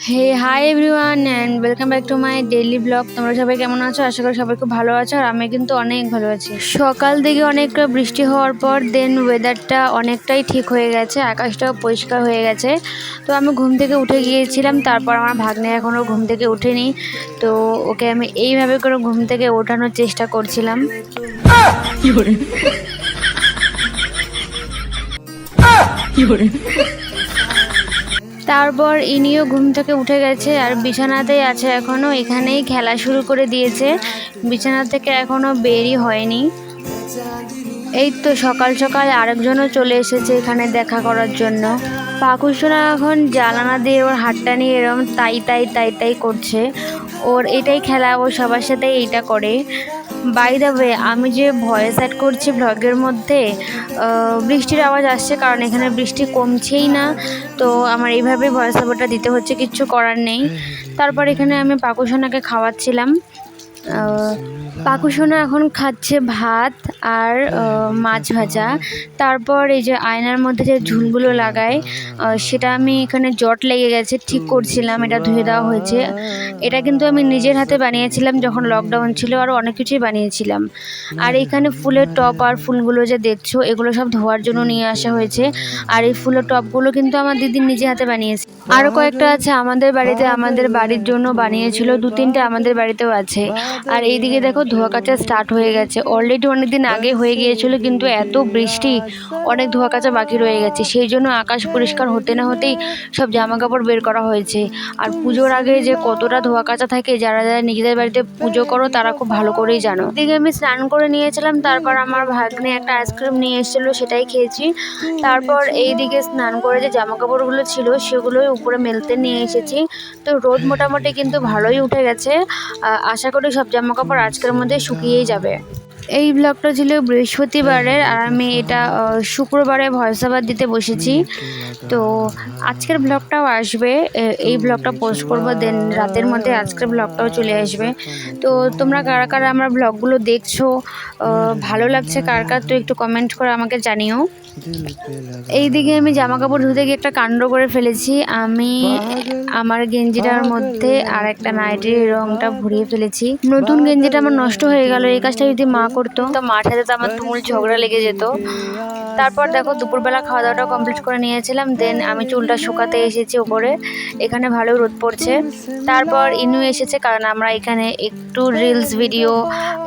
Hey hi everyone and welcome back to my daily vlog তোমরা সবাই কেমন আছো? আশা করি সবাই খুব ভালো আছো আর আমি কিন্তু অনেক ভালো আছি। সকাল থেকে অনেকটা বৃষ্টি হওয়ার পর দেন ওয়েদারটা অনেকটাই ঠিক হয়ে গেছে আকাশটাও পরিষ্কার হয়ে গেছে। তো আমি ঘুম থেকে উঠে গিয়েছিলাম তারপর আমার ভাগ্নে এখনও ঘুম থেকে উঠেনি তো ওকে আমি এইভাবে করে ঘুম থেকে ওঠানোর চেষ্টা করছিলাম। তারপর ইনিও ঘুম থেকে উঠে গেছে আর বিছানাতেই আছে এখনও এখানেই খেলা শুরু করে দিয়েছে। বিছানা থেকে এখনও বেরই হয়নি। এই তো সকাল সকাল আরেকজনও চলে এসেছে এখানে দেখা করার জন্য। পাকুসোনা এখন জ্বালানা দিয়ে ওর হাতটা নিয়ে এরকম তাই তাই তাই তাই করছে। ওর এটাই খেলা, ও সবার সাথে এইটা করে। বাই দ্য ওয়ে আমি যে ভয়েস অ্যাড করছি ব্লগের মধ্যে বৃষ্টির আওয়াজ আসছে কারণ এখানে বৃষ্টি কমছেই না। তো আমার এইভাবে ভয়েস ওভারটা দিতে হচ্ছে কিচ্ছু করার নেই। তারপর এখানে আমি পাকুসোনাকে খাওয়াচ্ছিলাম। পাকুসোনা এখন খাচ্ছে ভাত আর মাছ ভাজা। তারপর এই যে আয়নার মধ্যে যে ঝুলগুলো লাগায় সেটা আমি এখানে জট লেগে গেছে, ঠিক করছিলাম, এটা ধুয়ে দেওয়া হয়েছে। এটা কিন্তু আমি নিজের হাতে বানিয়েছিলাম যখন লকডাউন ছিল, আর অনেক কিছুই বানিয়েছিলাম। আর এখানে ফুলের টপ আর ফুলগুলো যে দেখছ, এগুলো সব ধোয়ার জন্য নিয়ে আসা হয়েছে। আর এই ফুলের টপগুলো কিন্তু আমার দিদি নিজে হাতে বানিয়েছে। আরও কয়েকটা আছে আমাদের বাড়িতে, আমাদের বাড়ির জন্য বানিয়েছিল দু তিনটে আমাদের বাড়িতেও আছে। আর এইদিকে দেখো ধোয়া কাচা স্টার্ট হয়ে গেছে। অলরেডি অনেক দিন আগে হয়ে গিয়েছিল, কিন্তু এত বৃষ্টি, অনেক ধোয়া কাচা বাকি রয়ে গেছে। সেই জন্য আকাশ পরিষ্কার হতে না হতেই সব জামা কাপড় বের করা হয়েছে। আর পুজোর আগে যে কতটা ধোয়া কাচা থাকে, যারা যারা নিজেদের বাড়িতে পুজো করো, তারা খুব ভালো করেই জানো। এদিকে আমি স্নান করে নিয়েছিলাম, তারপর আমার ভাগ্নে একটা আইসক্রিম নিয়ে এসেছিল, সেটাই খেয়েছি। তারপর এইদিকে স্নান করে যে জামা কাপড়গুলো ছিল, সেগুলোই উপরে মেলতে নিয়ে এসেছি। তো রোদ মোটামুটি কিন্তু ভালোই উঠে গেছে। আশা করি সব জামা কাপড় আজকের মধ্যে শুকিয়েই যাবে। এই ব্লগটা ছিল বৃহস্পতিবারের আর আমি এটা শুক্রবারে ভয়েস ওভার দিতে বসেছি। তো আজকের ব্লগটাও আসবে। এই ব্লগটা পোস্ট করব দেন রাতের মধ্যে আজকের ব্লগটাও চলে আসবে। তো তোমরা কারা কারা আমার ব্লগগুলো দেখছ ভালো লাগছে, কার কার তো একটু কমেন্ট করে আমাকে জানিও। এইদিকে আমি জামা কাপড় ধুতে গিয়ে একটা কাণ্ড করে ফেলেছি। আমি আমার গেঞ্জিটার মধ্যে আর একটা নাইটির রংটা ভরিয়ে ফেলেছি। নতুন গেঞ্জিটা আমার নষ্ট হয়ে গেল, এই কাজটা যদি মা করতো। তো মার সাথে তো আমার তুমুল ঝগড়া লেগে যেত। তারপর দেখো দুপুরবেলা খাওয়া দাওয়াটা কমপ্লিট করে নিয়েছিলাম। দেন আমি চুলটা শুকাতে এসেছি ওপরে। এখানে ভালো রোদ পড়ছে। তারপর ইনু এসেছে কারণ আমরা এখানে একটু রিলস ভিডিও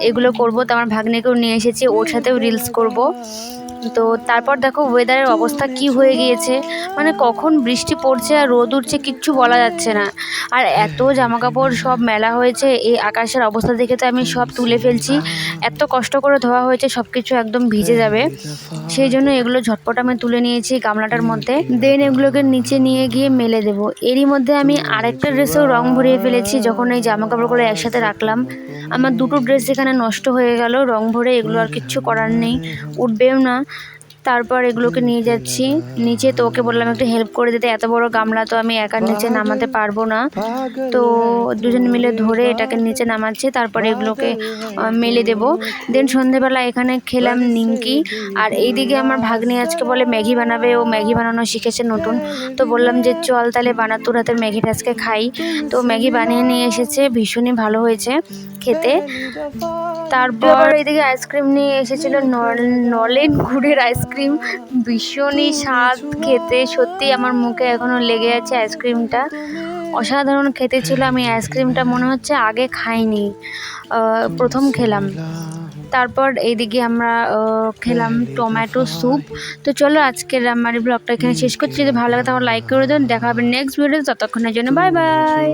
এগুলো করব। তো আমার ভাগ্নেকেও নিয়ে এসেছি। ওর সাথেও রিলস করব। তো তারপর দেখো ওয়েদারের অবস্থা কি হয়ে গিয়েছে? মানে কখন বৃষ্টি পড়ছে আর রোদ উঠছে কিচ্ছু বলা যাচ্ছে না। আর এত জামা কাপড় সব মেলা হয়েছে, এই আকাশের অবস্থা দেখে তো আমি সব তুলে ফেলছি। এত কষ্ট করে ধোয়া হয়েছে সব কিছু একদম ভিজে যাবে। সেই জন্য এগুলো ঝটপট আমি তুলে নিয়েছি গামলাটার মধ্যে। দেন এগুলোকে নিচে নিয়ে গিয়ে মেলে দেব। এরই মধ্যে আমি আরেকটা ড্রেসেও রং ভরিয়ে ফেলেছি, যখন এই জামা কাপড়গুলো একসাথে রাখলাম। আমার দুটো ড্রেস এখানে নষ্ট হয়ে গেল, রং ভরে এগুলো আর কিচ্ছু করার নেই। উঠবেও না। তারপর এগুলোকে নিয়ে যাচ্ছি। নিচে তো ওকে বললাম একটু হেল্প করে দিতে। এত বড় গামলা তো আমি একার নিচে নামাতে পারব না। তো দুজন মিলে ধরে এটাকে নিচে নামাচ্ছি, তারপরে এগুলোকে মেলে দেব। দেন সন্ধেবেলা এখানে খেলাম নিমকি। আর এইদিকে আমার ভাগ্নি আজকে বলে ম্যাগি বানাবে। ও ম্যাগি বানানো শিখেছে নতুন। তো বললাম যে, চল তাহলে বানা, তোর হাতের ম্যাগিটা আজকে খাই। তো ম্যাগি বানিয়ে নিয়ে এসেছে। ভীষণই ভালো হয়েছে খেতে। তারপর এদিকে আইসক্রিম নিয়ে এসেছিল নল- নলেন গুড়ের আইসক্রিম ভীষণই স্বাদ খেতে। সত্যি আমার মুখে এখনও লেগে আছে আইসক্রিমটা। অসাধারণ খেতে ছিল, আমি আইসক্রিমটা মনে হচ্ছে আগে খাইনি। প্রথম খেলাম। তারপর এইদিকে আমরা খেলাম টমেটো স্যুপ। তো চলো আজকের আমার ব্লগটা এখানে শেষ করছি। যদি ভালো লাগে তাহলে লাইক করে দেন দেখা হবে নেক্সট ভিডিও ততক্ষণের জন্য বাই বাই